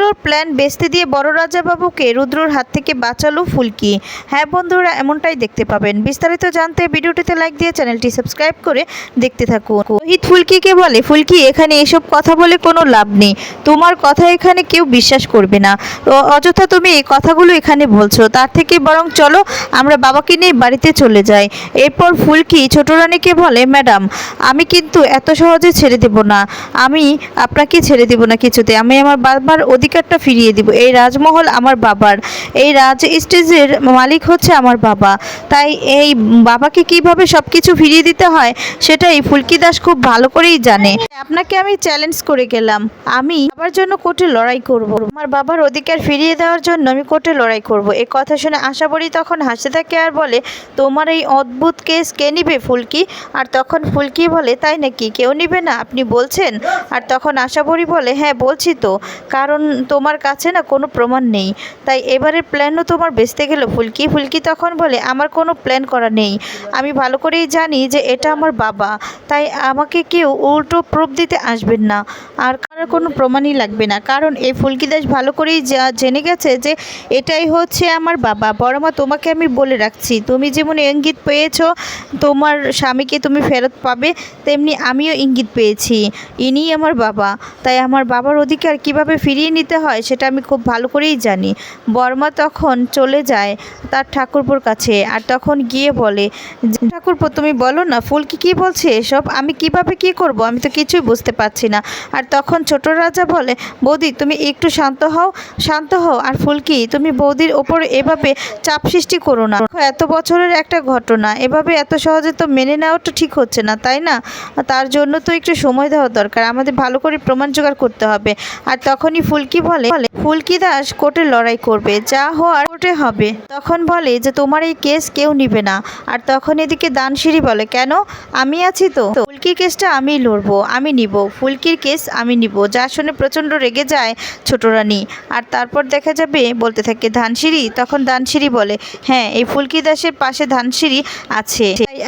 রুদ্রর plan বেচতে দিয়ে বড় রাজাবাবুকে রুদ্রর হাত থেকে বাঁচালো ফুলকি। হ্যাঁ বন্ধুরা, এমনটাই দেখতে পাবেন। বিস্তারিত জানতে ভিডিওটিতে লাইক দিয়ে চ্যানেলটি সাবস্ক্রাইব করে দেখতে থাকুন। রোহিত ফুলকিকে বলে, ফুলকি, এখানে এসব কথা বলে কোনো লাভ নেই। তোমার কথা এখানে কেউ বিশ্বাস করবে না। অযথা তুমি এই কথাগুলো এখানে বলছো। তার থেকে বরং চলো, আমরা বাবাকে নিয়ে বাড়িতে চলে যাই। এরপর ফুলকি ছোট রানীকে বলে, ম্যাডাম, আমি কিন্তু এত সহজে ছেড়ে দেব না। আমি আপনাকে ছেড়ে দেব না কিছুতে। আমি আমার বারবার বাবার অধিকারটা ফিরিয়ে দিব। এই রাজমহল আমার বাবার। এই রাজ স্টেজের মালিক হচ্ছে আমার বাবা। তাই এই বাবাকে কীভাবে সব কিছু ফিরিয়ে দিতে হয়, সেটাই ফুলকি দাস খুব ভালো করেই জানে। আপনাকে আমি চ্যালেঞ্জ করে গেলাম। আমি বাবার জন্য কোর্টে লড়াই করব। আমার বাবার অধিকার ফিরিয়ে দেওয়ার জন্য আমি কোর্টে লড়াই করব। এই কথা শুনে আশাবরী তখন হাসতে থাকে আর বলে, তোমার এই অদ্ভুত কেস কে নিবে ফুলকি? আর তখন ফুলকি বলে, তাই নাকি? কেউ নিবে না? আপনি বলছেন? আর তখন আশাবরী বলে হ্যাঁ বলছি তো। কারণ তোমার কাছে না কোনো প্রমাণ নেই। তাই এবারের প্ল্যানও তোমার বেচতে গেল। ফুলকি ফুলকি তখন বলে, আমার কোনো প্ল্যান করা নেই। আমি ভালো করেই জানি যে এটা আমার বাবা। তাই আমাকে কেউ উল্টো প্রুফ দিতে আসবেন না। আর কোনো প্রমাণই লাগবে না। কারণ এই ফুলকি দাস ভালো করেই যা জেনে গেছে যে এটাই হচ্ছে আমার বাবা। বড়মা তোমাকে আমি বলে রাখছি তুমি যেমন ইঙ্গিত পেয়েছ তোমার স্বামীকে তুমি ফেরত পাবে তেমনি আমিও ইঙ্গিত পেয়েছি। ইনি আমার বাবা। তাই আমার বাবার অধিকার কীভাবে ফিরিয়ে নিতে হয় সেটা আমি খুব ভালো করেই জানি। বর্মা তখন চলে যায় তার ঠাকুরপুর কাছে আর তখন গিয়ে বলে যে, ঠাকুরপো তুমি বলো না ফুলকি কি বলছে এসব? আমি কীভাবে কি করব? আমি তো কিছুই বুঝতে পারছি না। আর তখন ছোট রাজা বলে, বৌদি, তুমি একটু শান্ত হও শান্ত হও। আর ফুলকি, তুমি বৌদির ওপর এভাবে চাপ সৃষ্টি করো না। এত বছরের একটা ঘটনা। এভাবে এত সহজে তো মেনে নেওয়াটা ঠিক হচ্ছে না, তাই না? তার জন্য তো একটু সময় দেওয়া দরকার। আমাদের ভালো করে প্রমাণ জোগাড় করতে হবে। আর তখনই ফুলকি বলে, ফুলকি দাস কোর্টে লড়াই করবে। যা হওয়ার কোর্টে হবে। তখন বলে যে, তোমার এই কেস কেউ নিবে না। আর তখন এদিকে দানসিঁড়ি বলে, কেন? আমি আছি তো। ফুলকির কেসটা আমি লড়বো, আমি নিব। ফুলকির কেস আমি নিব। যা শুনে প্রচণ্ড রেগে যায় ছোট রানী। আর তারপর দেখা যাবে, বলতে থাকে ধানসিঁড়ি। তখন ধানসিঁড়ি বলে হ্যাঁ এই ফুলকি দাসের পাশে ধানসিঁড়ি আছে।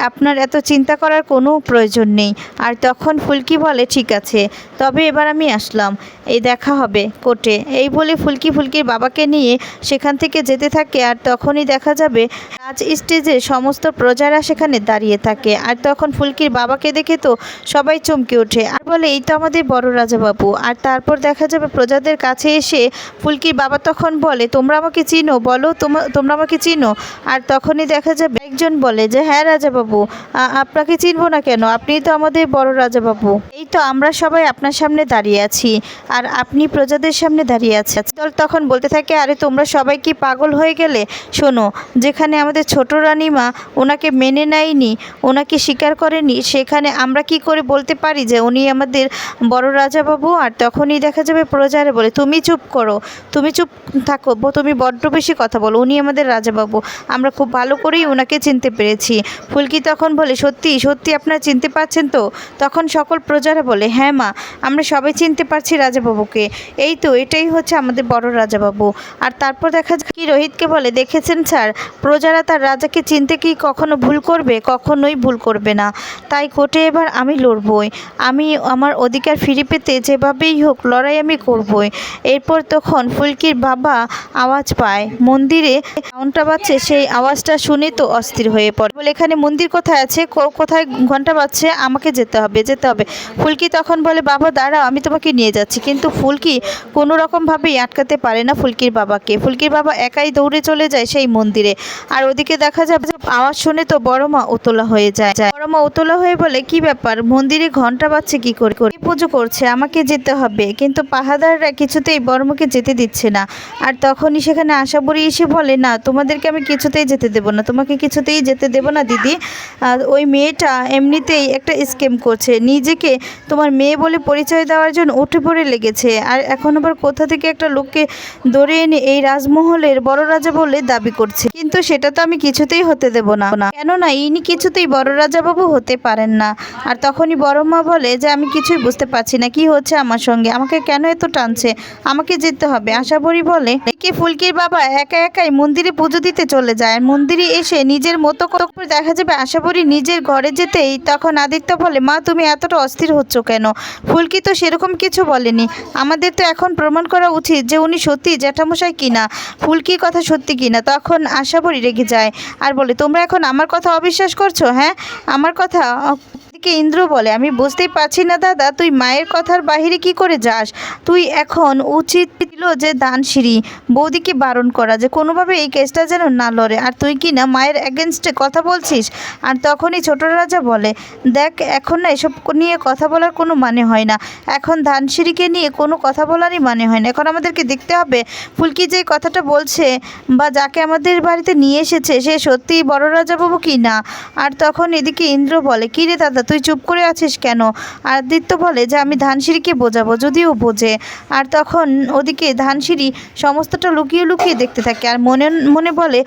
আপনার এত চিন্তা করার কোনো প্রয়োজন নেই। আর তখন ফুলকি বলে, ঠিক আছে, তবে এবার আমি আসলাম। এই দেখা হবে কোর্টে। এই বলে ফুলকি ফুলকির বাবাকে নিয়ে সেখান থেকে যেতে থাকে। আর তখনই দেখা যাবে, রাজ স্টেজে সমস্ত প্রজারা সেখানে দাঁড়িয়ে থাকে। আর তখন ফুলকির বাবাকে দেখে তো সবাই চমকে ওঠে। আর বলে, এই তো আমাদের বড় রাজাবাবু আর তারপর দেখা যাবে প্রজাদের কাছে এসে ফুলকির বাবা তখন বলে, তোমরা আমাকে চিনো, বলো তোমরা আমাকে চিনো? আর তখনই দেখা যাবে একজন বলে যে হ্যাঁ রাজাবাবু আ- আপনাকে চিনবো না কেন? আপনিই তো আমাদের বড় রাজাবাবু এই তো আমরা সবাই আপনার সামনে দাঁড়িয়ে আছি। আর আপনি প্রজাদের সামনে দাঁড়িয়ে আছে দল তখন বলতে থাকে, আরে, তোমরা সবাই কি পাগল হয়ে গেলে? শোনো, যেখানে আমাদের ছোট রানীমা ওনাকে মেনে নেয়নি, ওনাকে স্বীকার করেনি, সেখানে আমরা কি করে বলতে পারি যে উনি আমাদের বড় রাজাবাবু আর তখনই দেখা যাবে প্রজারে বলে, তুমি চুপ করো, তুমি চুপ থাকো তুমি বড্ড বেশি কথা বলো, উনি আমাদের রাজাবাবু, আমরা খুব ভালো করেই ওনাকে চিনতে পেরেছি। ফুলকি তখন বলে, সত্যি সত্যি আপনারা চিনতে পারছেন তো? তখন সকল প্রজারা বলে হ্যাঁ মা, আমরা সবাই চিনতে পারছি রাজাবাবুকে। এই তো, এটাই হচ্ছে আমাদের বড় রাজাবাবু। আর তারপর দেখা যায় কি রোহিতকে বলে, দেখেছেন স্যার, প্রজারা তার রাজাকে চিনতে কি কখনো ভুল করবে? কখনোই ভুল করবে না। তাই কোর্টে এবার আমি লড়বই। আমি আমার অধিকার ফিরে পেতে যেভাবেই হোক লড়াই আমি করবই। এরপর তখন ফুলকির বাবা আওয়াজ পায়। মন্দিরে ঘণ্টা বাজছে, সেই আওয়াজটা শুনে তো অস্থির হয়ে পড়ে। বলে, এখানে মন্দির কোথায় আছে? কোথায় ঘণ্টা বাজছে? আমাকে যেতে হবে যেতে হবে। ফুলকি তখন বলে, বাবা, দাঁড়াও, আমি তোমাকে নিয়ে যাচ্ছি। কিন্তু ফুলকি কোনো রকমভাবেই আটকাতে পারে না ফুলকির বাবাকে। ফুলকির বাবা একাই দৌড়ে চলে যায় সেই মন্দিরে। আর ওদিকে দেখা যাবে যে আওয়াজ শুনে তো বড় মা উতলা হয়ে যায়। বড় মা উতলা হয়ে বলে, কি ব্যাপার? মন্দিরে ঘণ্টা বাজছে কি করে? পুজো করছে? আমাকে যেতে হবে। কিন্তু পাহাদাররা কিছুতেই বড়মাকে যেতে দিচ্ছে না। আর তখনই সেখানে আশাবরী এসে বলে, না, তোমাদেরকে আমি কিছুতেই যেতে দেবো না। তোমাকে কিছুতেই যেতে দেবো না, দিদি। ওই মেয়েটা এমনিতেই একটা স্কেম করছে। নিজেকে তোমার মেয়ে বলে পরিচয় দেওয়ার জন্য উঠে পড়ে লেগেছে। আর এখন আবার কোথা থেকে একটা লোককে ধরে এনে এই রাজমহলের বড় রাজা বলে দাবি করছে? কিন্তু সেটা তো আমি কিছুতেই হতে দেব না। কেননা, ইনি কিছুতেই বড় রাজাবাবু হতে পারেন না। আর তখনই বড় মা বলে যে, আমি কিছুই বুঝতে পারছি না। কি হচ্ছে আমার সঙ্গে। আমাকে কেন এত টানছে? আমাকে যেতে হবে। আশা আশাবরী বলে কি ফুলকির বাবা একা একাই মন্দিরে পুজো দিতে চলে যায়। মন্দিরে এসে নিজের মতো করে দেখা যাবে আশাপরি নিজের ঘরে যেতেই তখন আদিত্য বলে, মা, তুমি এতটা অস্থির হচ্ছ কেন? ফুলকি তো সেরকম কিছু বলেনি। আমাদের তো এখন প্রমাণ করা উচিত যে উনি সত্যি জ্যাঠামশাই কিনা, ফুলকির কথা সত্যি কিনা। তখন আশা আশাপরি রেগে যায় আর বলে, তোমরা এখন আমার কথা অবিশ্বাস করছ হ্যাঁ? আমার কথা এদিকে ইন্দ্র বলে? আমি বুঝতেই পারছি না দাদা, তুই মায়ের কথার বাহিরে কি করে যাস? তুই এখন উচিত ছিল যে দানসিঁড়ি বৌদিকে বারণ করা, যে কোনোভাবে এই কেসটা যেন না লড়ে। আর তুই কি না মায়ের অ্যাগেনস্টে কথা বলছিস? আর তখনই ছোট রাজা বলে, দেখ, এখন না এসব নিয়ে কথা বলার কোনো মানে হয় না। এখন ধানসিঁড়িকে নিয়ে কোনো কথা বলারই মানে হয় না। এখন আমাদেরকে দেখতে হবে, ফুলকি যে কথাটা বলছে বা যাকে আমাদের বাড়িতে নিয়ে এসেছে, সে সত্যিই বড় রাজাবাবু কি না? আর তখন এদিকে ইন্দ্র বলে, কী রে দাদা তুই চুপ করে আছিস কেন? আদিত্য বলে যে, আমি ধানসিঁড়িকে বোঝাবো, যদিও বোঝে। আর তখন ওদিকে ধানসিঁড়ি সমস্তটা লুকিয়ে লুকিয়ে দেখতে থাকে। আর মনে মনে বলে,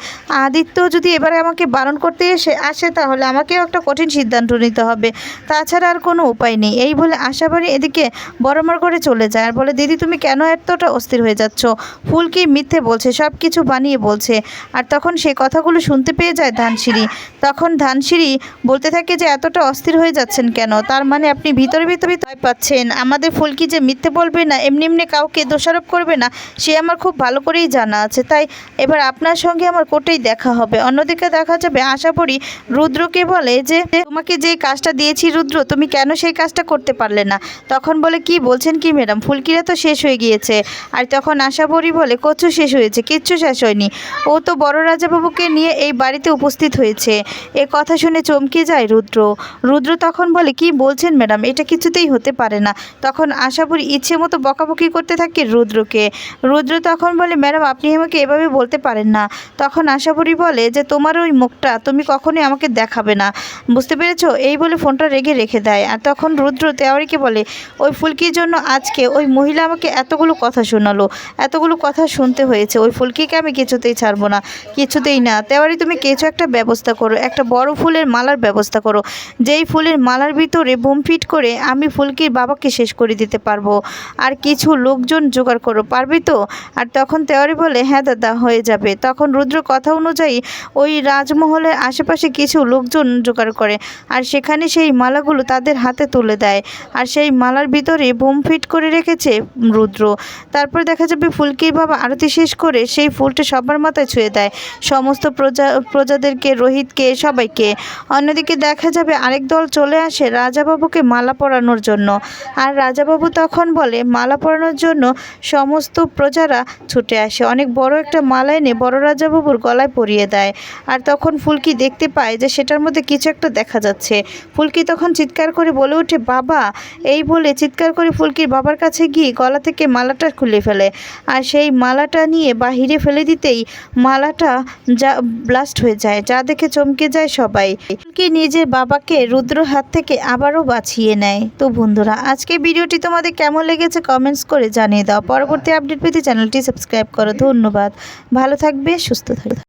আদিত্য যদি এবারে আমাকে বারণ করতে এসে, আসে তাহলে আমাকেও একটা কঠিন সিদ্ধান্ত নিতে হবে। তাছাড়া আর কোনো উপায় নেই। এই বলে আশাবাড়ি এদিকে বড়মার করে চলে যায়। আর বলে, দিদি, তুমি কেন এতটা অস্থির হয়ে যাচ্ছ? ফুলকি মিথ্যে বলছে সব কিছু বানিয়ে বলছে। আর তখন সেই কথাগুলো শুনতে পেয়ে যায় ধানসিঁড়ি। তখন ধানসিঁড়ি বলতে থাকে যে, এতটা অস্থির হয়ে যাচ্ছেন কেন? তার মানে আপনি ভিতরে ভিতরে ভয় পাচ্ছেন। আমাদের ফুলকি যে মিথ্যে বলবে না, এমনি এমনি কাউকে দোষারোপ করবে না, সে আমার খুব ভালো করেই জানা আছে। তাই এবার আপনার সঙ্গে আমার কোটেই দেখা হবে। অন্যদিকে দেখা যাবে, আশা করি রুদ্রকে বলে যে, তোমাকে যে কাজটা দিয়েছি রুদ্র, তুমি কেন সেই কাজটা করতে পারলে না? তখন বলে, কি বলছেন কি ম্যাডাম? ফুলকিরা তো শেষ হয়ে গিয়েছে। আর তখন আশা বড়ি বলে, কচু শেষ হয়েছে, কিচ্ছু শেষ হয়নি। ও তো বড় রাজাবাবুকে নিয়ে এই বাড়িতে উপস্থিত হয়েছে। এ কথা শুনে চমকে যায় রুদ্র। রুদ্র তখন বলে, কি বলছেন ম্যাডাম? এটা কিছুতেই হতে পারে না। তখন আশাপুরি ইচ্ছে মতো বকাবকি করতে থাকে রুদ্রকে। রুদ্র তখন বলে, ম্যাডাম, আপনি আমাকে এভাবে বলতে পারেন না। তখন আশাপুরি বলে, যে তোমার ওই মুখটা তুমি কখনোই আমাকে দেখাবে না। বুঝতে পেরেছ? এই বলে ফোনটা রেগে রেখে দেয়। আর তখন রুদ্র তেওয়ারিকে বলে, ওই ফুলকির জন্য আজকে ওই মহিলা আমাকে এতগুলো কথা শোনালো। এতগুলো কথা শুনতে হয়েছে। ওই ফুলকিকে আমি কিছুতেই ছাড়বো না। কিছুতেই না। তেওয়ারি, তুমি কিছু একটা ব্যবস্থা করো। একটা বড় ফুলের মালার ব্যবস্থা করো। যেই ফুলের মালার ভিতরে বোম ফিট করে আমি ফুলকির বাবাকে শেষ করে দিতে পারব। আর কিছু লোকজন জোগাড় করো, পারবি তো? আর তখন তেওয়ারি বলে হ্যাঁ দাদা, হয়ে যাবে। তখন রুদ্র কথা অনুযায়ী ওই রাজমহলের আশেপাশে কিছু লোকজন জোগাড় করে আর সেখানে সেই মালাগুলো তাদের হাতে তুলে দেয়। আর সেই মালার ভিতরে বোম ফিট করে রেখেছে রুদ্র। তারপর দেখা যাবে ফুলকির বাবা আরতি শেষ করে সেই ফুলটা সবার মাথায় ছুঁয়ে দেয়। সমস্ত প্রজা, প্রজাদেরকে, রোহিতকে, সবাইকে। অন্যদিকে দেখা যাবে আরেক দল চলে আসে রাজাবাবুকে মালা পরানোর জন্য। আর রাজাবাবু তখন বলে, মালা পরানোর জন্য সমস্ত প্রজারা ছুটে আসে। অনেক বড় একটা মালা এনে বড় রাজাবাবুর গলায় পরিয়ে দেয়। আর তখন ফুলকি দেখতে পায় যে সেটার মধ্যে কিছু একটা দেখা যাচ্ছে। ফুলকি তখন চিৎকার করে বলে ওঠে, বাবা, এই বলে চিৎকার করে ফুলকির বাবার কাছে গিয়ে গলা থেকে মালাটা খুলে ফেলে। আর সেই মালাটা নিয়ে বাহিরে ফেলে দিতেই মালাটা যা ব্লাস্ট হয়ে যায়, যা দেখে চমকে যায় সবাই। ফুলকি নিজের বাবাকে রুদ্র হাত থেকে আবারও বাঁচিয়ে নেয়। তো বন্ধুরা আজকে ভিডিওটি তোমাদের কেমন লেগেছে কমেন্টস করে জানিয়ে দাও। পরবর্তী আপডেট পেতে চ্যানেলটি সাবস্ক্রাইব করো। ধন্যবাদ। ভালো থাকবে, সুস্থ থাকবে।